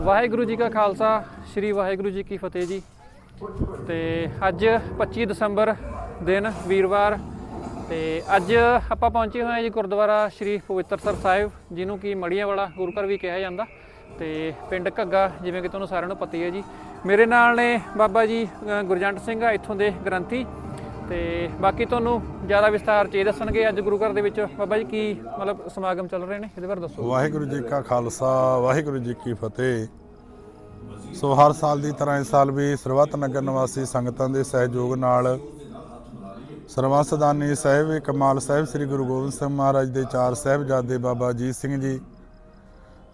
ਵਾਹਿਗੁਰੂ ਜੀ ਕਾ ਖਾਲਸਾ, ਸ੍ਰੀ ਵਾਹਿਗੁਰੂ ਜੀ ਕੀ ਫਤਿਹ ਜੀ। ਤੇ ਅੱਜ 25 ਦਸੰਬਰ ਦਿਨ ਵੀਰਵਾਰ, ਤੇ ਅੱਜ ਆਪਾਂ ਪਹੁੰਚੇ ਹੋਏ ਹਾਂ ਜੀ ਗੁਰਦੁਆਰਾ ਸ੍ਰੀ ਪਵਿੱਤਰ ਸਰ ਸਾਹਿਬ, ਜਿਹਨੂੰ ਕਿ ਮੜੀਆਂ ਵਾਲਾ ਗੁਰੂ ਘਰ ਵੀ ਕਿਹਾ ਜਾਂਦਾ। ਤੇ ਪਿੰਡ ਘੱਗਾ, ਜਿਵੇਂ ਕਿ ਤੁਹਾਨੂੰ ਸਾਰਿਆਂ ਨੂੰ ਪਤਾ ਹੀ ਹੈ ਜੀ। ਮੇਰੇ ਨਾਲ ਨੇ ਬਾਬਾ ਜੀ ਗੁਰਜੰਟ ਸਿੰਘ ਆ, ਇੱਥੋਂ ਦੇ ਗ੍ਰੰਥੀ। ਤੇ ਬਾਕੀ ਤੁਹਾਨੂੰ ਜ਼ਿਆਦਾ ਵਿਸਤਾਰ ਚ ਇਹ ਦੱਸਣਗੇ ਅੱਜ ਗੁਰੂ ਘਰ ਦੇ ਵਿੱਚ। ਬਾਬਾ ਜੀ, ਕੀ ਮਤਲਬ ਸਮਾਗਮ ਚੱਲ ਰਹੇ ਨੇ? ਇਹਦੇ ਬਾਰੇ ਦੱਸੋ। ਵਾਹਿਗੁਰੂ ਜੀ ਕਾ ਖਾਲਸਾ, ਵਾਹਿਗੁਰੂ ਜੀ ਕੀ ਫਤਿਹ। ਸੋ ਹਰ ਸਾਲ ਦੀ ਤਰ੍ਹਾਂ ਇਸ ਸਾਲ ਵੀ ਸਰਬੱਤ ਨਗਰ ਨਿਵਾਸੀ ਸੰਗਤਾਂ ਦੇ ਸਹਿਯੋਗ ਨਾਲ ਸਰਵੰਸਦਾਨੀ ਸਾਹਿਬ, ਕਮਾਲ ਸਾਹਿਬ, ਸ੍ਰੀ ਗੁਰੂ ਗੋਬਿੰਦ ਸਿੰਘ ਮਹਾਰਾਜ ਦੇ ਚਾਰ ਸਾਹਿਬਜ਼ਾਦੇ ਬਾਬਾ ਅਜੀਤ ਸਿੰਘ ਜੀ,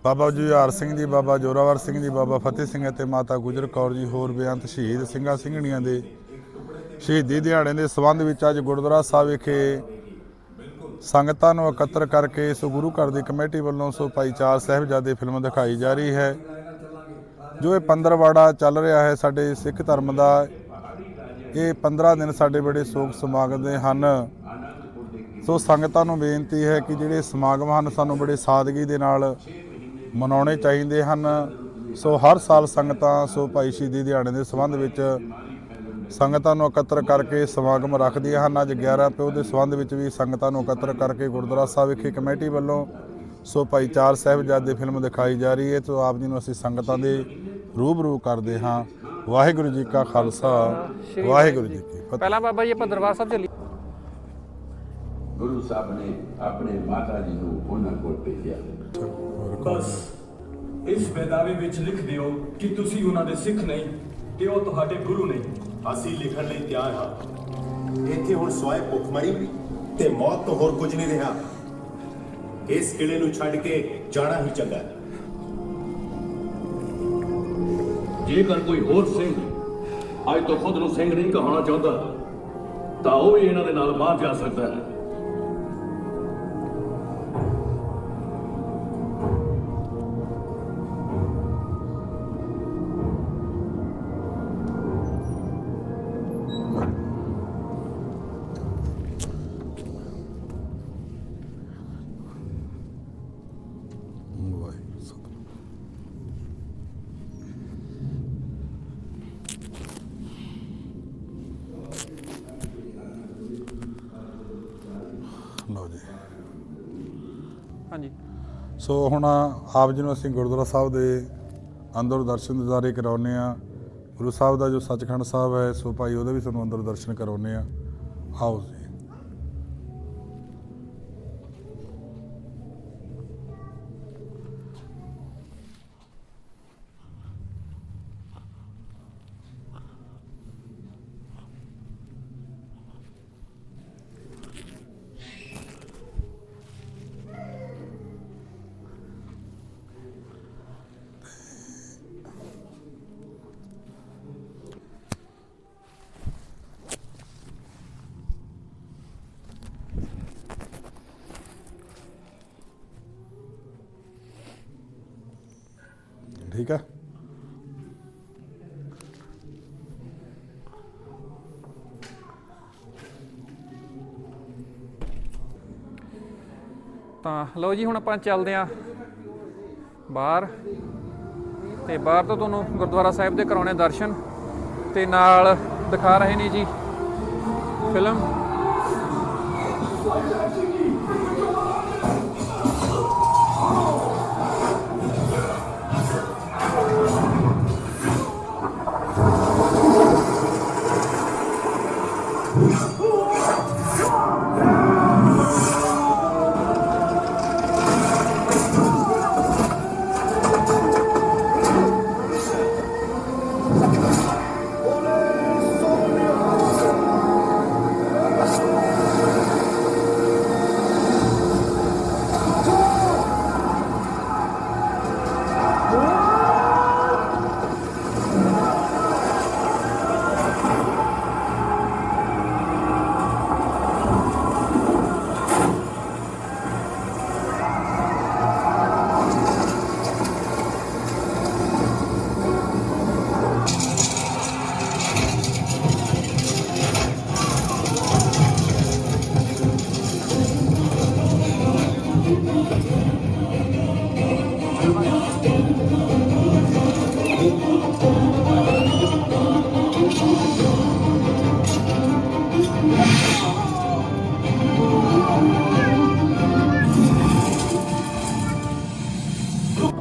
ਬਾਬਾ ਜੁਝਾਰ ਸਿੰਘ ਜੀ, ਬਾਬਾ ਜੋਰਾਵਰ ਸਿੰਘ ਜੀ, ਬਾਬਾ ਫਤਿਹ ਸਿੰਘ ਅਤੇ ਮਾਤਾ ਗੁਜਰ ਕੌਰ ਜੀ, ਹੋਰ ਬੇਅੰਤ ਸ਼ਹੀਦ ਸਿੰਘਾਂ ਸਿੰਘਣੀਆਂ ਦੇ ਸ਼ਹੀਦੀ ਦਿਹਾੜੇ ਦੇ ਸਬੰਧ ਵਿੱਚ ਅੱਜ ਗੁਰਦੁਆਰਾ ਸਾਹਿਬ ਵਿਖੇ ਸੰਗਤਾਂ ਨੂੰ ਇਕੱਤਰ ਕਰਕੇ ਸੋ ਗੁਰੂ ਘਰ ਦੀ ਕਮੇਟੀ ਵੱਲੋਂ ਸੋ ਭਾਈਚਾਰ ਸਾਹਿਬਜ਼ਾਦੇ ਫਿਲਮ ਦਿਖਾਈ ਜਾ ਰਹੀ ਹੈ। ਜੋ ਇਹ ਪੰਦਰਵਾੜਾ ਚੱਲ ਰਿਹਾ ਹੈ, ਸਾਡੇ ਸਿੱਖ ਧਰਮ ਦਾ, ਇਹ 15 ਦਿਨ ਸਾਡੇ ਬੜੇ ਸੋਗ ਸਮਾਗਮ ਦੇ ਹਨ। ਸੋ ਸੰਗਤਾਂ ਨੂੰ ਬੇਨਤੀ ਹੈ ਕਿ ਜਿਹੜੇ ਸਮਾਗਮ ਹਨ, ਸਾਨੂੰ ਬੜੇ ਸਾਦਗੀ ਦੇ ਨਾਲ ਮਨਾਉਣੇ ਚਾਹੀਦੇ ਹਨ। ਸੋ ਹਰ ਸਾਲ ਸੰਗਤਾਂ ਸੋ ਭਾਈ ਸ਼ਹੀਦੀ ਦਿਹਾੜੇ ਦੇ ਸੰਬੰਧ ਵਿੱਚ ਸੰਗਤਾਂ ਨੂੰ ਇਕੱਤਰ ਕਰਕੇ ਸਮਾਗਮ ਰੱਖਦੀਆਂ ਹਨ। ਅੱਜ 11 ਪਿਓ ਦੇ ਸੰਬੰਧ ਵਿੱਚ ਵੀ ਸੰਗਤਾਂ ਨੂੰ ਇਕੱਤਰ ਕਰਕੇ ਗੁਰਦੁਆਰਾ ਸਾਹਿਬ ਵਿਖੇ ਕਮੇਟੀ ਵੱਲੋਂ ਸੋ ਭਾਈ ਚਾਰ ਸਾਹਿਬਜ਼ਾਦੇ ਫਿਲਮ ਦਿਖਾਈ ਜਾ ਰਹੀ ਹੈ। ਸੋ ਆਪ ਜੀ ਨੂੰ ਅਸੀਂ ਸੰਗਤਾਂ ਦੇ ਰੂਬਰੂ ਕਰਦੇ ਹਾਂ। ਵਾਹਿਗੁਰੂ ਜੀ ਕਾ ਖਾਲਸਾ। ਵਾਹਿਗੁਰੂ ਜੀ ਕੀ ਫਤਿਹ। ਪਹਿਲਾਂ ਬਾਬਾ ਜੀ ਆਪਾਂ ਦਰਬਾਰ ਸਾਹਿਬ ਚੱਲੀ ਗੁਰੂ ਸਾਹਿਬ ਨੇ ਆਪਣੇ ਮਾਤਾ ਜੀ ਨੂੰ ਉਹਨਾਂ ਕੋਲ ਭੇਜਿਆ। ਬਸ ਇਸ ਬੇਦਾਵੇ ਵਿੱਚ ਲਿਖ ਦਿਓ ਕਿ ਤੁਸੀਂ ਉਹਨਾਂ ਦੇ ਸਿੱਖ ਨਹੀਂ ਤੇ ਉਹ ਤੁਹਾਡੇ ਗੁਰੂ ਨਹੀਂ। ਅਸੀਂ ਲਿਖਣ ਲਈ ਤਿਆਰ ਹਾਂ। ਇੱਥੇ ਹੁਣ ਸਵਾਏ ਭੁੱਖਮਰੀ ਤੇ ਮੌਤ ਤੋਂ ਹੋਰ ਕੁਝ ਨਹੀਂ ਰਿਹਾ। ਇਸ ਕਿਲੇ ਨੂੰ ਛੱਡ ਕੇ ਜਾਣਾ ਹੀ ਚੰਗਾ ਹੈ। ਜੇਕਰ ਕੋਈ ਹੋਰ ਸਿੰਘ ਅੱਜ ਤੋਂ ਖੁਦ ਨੂੰ ਸਿੰਘ ਨਹੀਂ ਕਹਾਉਣਾ ਚਾਹੁੰਦਾ, ਤਾਂ ਉਹ ਵੀ ਇਹਨਾਂ ਦੇ ਨਾਲ ਬਾਹਰ ਜਾ ਸਕਦਾ ਹੈ। ਲਓ ਜੀ। ਹਾਂਜੀ। ਸੋ ਹੁਣ ਆਪ ਜੀ ਨੂੰ ਅਸੀਂ ਗੁਰਦੁਆਰਾ ਸਾਹਿਬ ਦੇ ਅੰਦਰ ਦਰਸ਼ਨ ਦਿਦਾਰੇ ਕਰਾਉਨੇ ਆ ਗੁਰੂ ਸਾਹਿਬ ਦਾ ਜੋ ਸੱਚਖੰਡ ਸਾਹਿਬ ਹੈ ਸੋ ਭਾਈ ਉਹਦੇ ਵੀ ਤੁਹਾਨੂੰ ਅੰਦਰ ਦਰਸ਼ਨ ਕਰਾਉਨੇ ਆ ਆਓ ਜੀ। ਠੀਕ ਹੈ ਤਾਂ ਲਓ ਜੀ, ਹੁਣ ਆਪਾਂ ਚੱਲਦੇ ਆਂ ਬਾਹਰ। ਤੇ ਬਾਹਰ ਤੋਂ ਤੁਹਾਨੂੰ ਗੁਰਦੁਆਰਾ ਸਾਹਿਬ ਦੇ ਕਰਾਉਣੇ ਦਰਸ਼ਨ। ਤੇ ਨਾਲ ਦਿਖਾ ਰਹੇ ਨੇ ਜੀ ਫਿਲਮ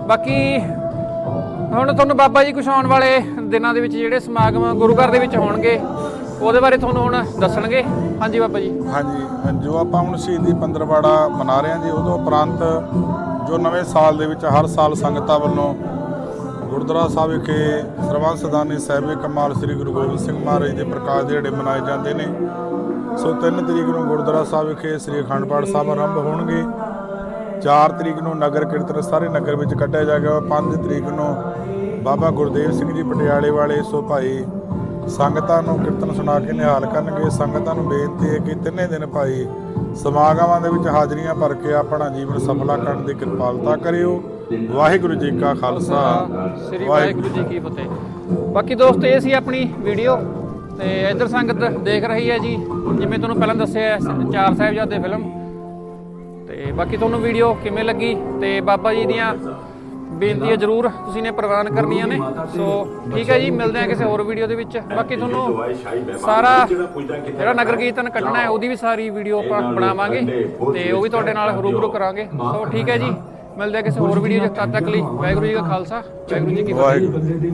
ਬਾਕੀ ਹੁਣ ਤੁਹਾਨੂੰ ਬਾਬਾ ਜੀ ਕੁਛ ਆਉਣ ਵਾਲੇ ਦਿਨਾਂ ਦੇ ਵਿੱਚ ਜਿਹੜੇ ਸਮਾਗਮ ਗੁਰੂ ਘਰ ਦੇ ਵਿੱਚ ਹੋਣਗੇ, ਉਹਦੇ ਬਾਰੇ ਤੁਹਾਨੂੰ ਹੁਣ ਦੱਸਣਗੇ। ਹਾਂਜੀ ਬਾਬਾ ਜੀ। ਹਾਂਜੀ, ਜੋ ਆਪਾਂ ਹੁਣ ਸ਼ਹੀਦੀ ਪੰਦਰਵਾੜਾ ਮਨਾ ਰਹੇ ਹਾਂ ਜੀ ਉਦੋਂ ਉਪਰੰਤ ਜੋ ਨਵੇਂ ਸਾਲ ਦੇ ਵਿੱਚ ਹਰ ਸਾਲ ਸੰਗਤਾਂ ਵੱਲੋਂ ਗੁਰਦੁਆਰਾ ਸਾਹਿਬ ਵਿਖੇ ਸਰਬੰਸ ਸਦਾਨੀ ਸਾਹਿਬ ਕਮਾਲ ਸ੍ਰੀ ਗੁਰੂ ਗੋਬਿੰਦ ਸਿੰਘ ਮਹਾਰਾਜ ਦੇ ਪ੍ਰਕਾਸ਼ ਦਿਹਾੜੇ ਮਨਾਏ ਜਾਂਦੇ ਨੇ। ਸੋ 3 ਤਰੀਕ ਨੂੰ ਗੁਰਦੁਆਰਾ ਸਾਹਿਬ ਵਿਖੇ ਸ੍ਰੀ ਅਖੰਡ ਪਾਠ ਸਾਹਿਬ ਆਰੰਭ ਹੋਣਗੇ। 4 ਤਰੀਕ ਨੂੰ ਨਗਰ ਕੀਰਤਨ ਸਾਰੇ ਨਗਰ ਵਿੱਚ ਕੱਢਿਆ ਜਾਏਗਾ 5 ਤਰੀਕ ਨੂੰ ਬਾਬਾ ਗੁਰਦੇਵ ਸਿੰਘ ਜੀ ਪਟਿਆਲੇ ਵਾਲੇ ਸੋ ਭਾਈ ਸੰਗਤਾਂ ਨੂੰ ਕੀਰਤਨ ਸੁਣਾ ਕੇ ਨਿਹਾਲ ਕਰਨਗੇ। ਸੰਗਤਾਂ ਨੂੰ ਬੇਨਤੀ ਹੈ ਕਿ ਤਿੰਨੇ ਦਿਨ ਭਾਈ ਸਮਾਗਮਾਂ ਦੇ ਵਿੱਚ ਹਾਜ਼ਰੀਆਂ ਭਰ ਕੇ ਆਪਣਾ ਜੀਵਨ ਸਫਲਾ ਕਰਨ ਦੀ ਕਿਰਪਾਲਤਾ ਕਰਿਓ। ਵਾਹਿਗੁਰੂ ਜੀ ਕਾ ਖਾਲਸਾ। ਸ੍ਰੀ ਵਾਹਿਗੁਰੂ ਜੀ ਕੀ ਫਤਿਹ। ਬਾਕੀ ਦੋਸਤ ਇਹ ਸੀ ਆਪਣੀ ਵੀਡੀਓ ਤੇ ਇੱਧਰ ਸੰਗਤ ਦੇਖ ਰਹੀ ਹੈ ਜੀ। ਜਿਵੇਂ ਤੁਹਾਨੂੰ ਪਹਿਲਾਂ ਦੱਸਿਆ ਚਾਰ ਸਾਹਿਬਜ਼ਾਦੇ ਫਿਲਮ ਤੇ ਬਾਕੀ ਤੁਹਾਨੂੰ ਵੀਡੀਓ ਕਿਵੇਂ ਲੱਗੀ ਤੇ ਬਾਬਾ ਜੀ ਦੀਆਂ ਬੇਨਤੀਆਂ ਜ਼ਰੂਰ ਤੁਸੀਂ ਨੇ ਪ੍ਰਵਾਨ ਕਰਨੀਆਂ ਨੇ। ਸੋ ਠੀਕ ਹੈ ਜੀ, ਮਿਲਦੇ ਹਾਂ ਕਿਸੇ ਹੋਰ ਵੀਡੀਓ ਦੇ ਵਿੱਚ। ਬਾਕੀ ਤੁਹਾਨੂੰ ਸਾਰਾ ਜਿਹੜਾ ਨਗਰ ਕੀਰਤਨ ਕੱਢਣਾ ਹੈ, ਉਹਦੀ ਵੀ ਸਾਰੀ ਵੀਡੀਓ ਆਪਾਂ ਬਣਾਵਾਂਗੇ ਤੇ ਉਹ ਵੀ ਤੁਹਾਡੇ ਨਾਲ ਰੂਬਰੂ ਕਰਾਂਗੇ। ਸੋ ਠੀਕ ਹੈ ਜੀ, ਮਿਲਦੇ ਹਾਂ ਕਿਸੇ ਹੋਰ ਵੀਡੀਓ 'ਚ। ਤਦ ਤੱਕ ਲਈ ਵਾਹਿਗੁਰੂ ਜੀ ਕਾ ਖਾਲਸਾ, ਵਾਹਿਗੁਰੂ ਜੀ ਕੀ ਫਤਿਹ।